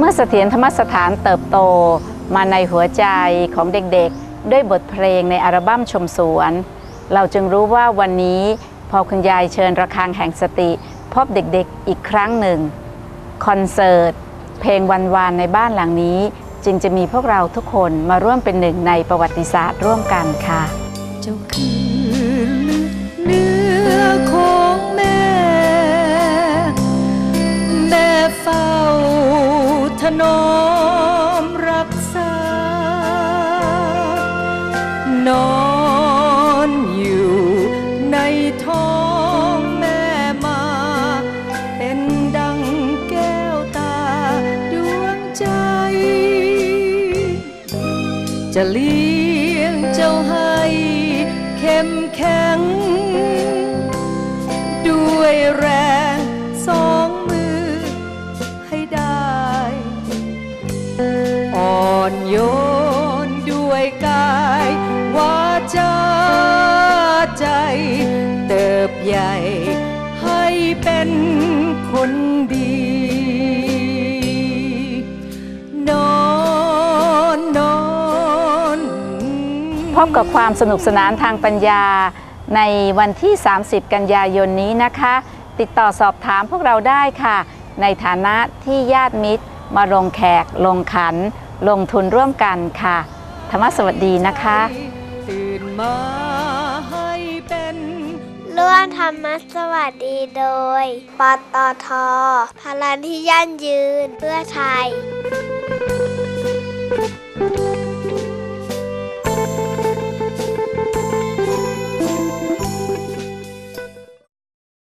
เมื่อเสถียรธรรมสถานเติบโตมาในหัวใจของเด็กๆ ด้วยบทเพลงในอัลบั้มชมสวน เราจึงรู้ว่าวันนี้พอคุณยายเชิญระฆังแห่งสติ พบเด็กๆอีกครั้งหนึ่ง คอนเสิร์ต เพลงวันวานในบ้านหลังนี้ จึงจะมีพวกเราทุกคนมาร่วมเป็นหนึ่งในประวัติศาสตร์ร่วมกันค่ะเจ้าคือ นอนอยู่ในท้องแม่มา เป็นดังแก้วตาดวงใจ จะเลี้ยงเจ้าให้เข้มแข็ง ด้วยแรงสองมือให้ได้ อ่อนโยน ใหญ่ ให้เป็นคนดี นอนนอนพบกับความสนุกสนานทางปัญญาในวันที่ 30 กันยายนนี้นะคะ ติดต่อสอบถามพวกเราได้ค่ะ ในฐานะที่ญาติมิตร มาลงแขก ลงขัน ลงทุนร่วมกันค่ะ ธรรมสวัสดีนะคะ ตื่นมา ร่วมธรรมสวัสดีโดย ปตท พลันที่ยั่นยืนเพื่อไทย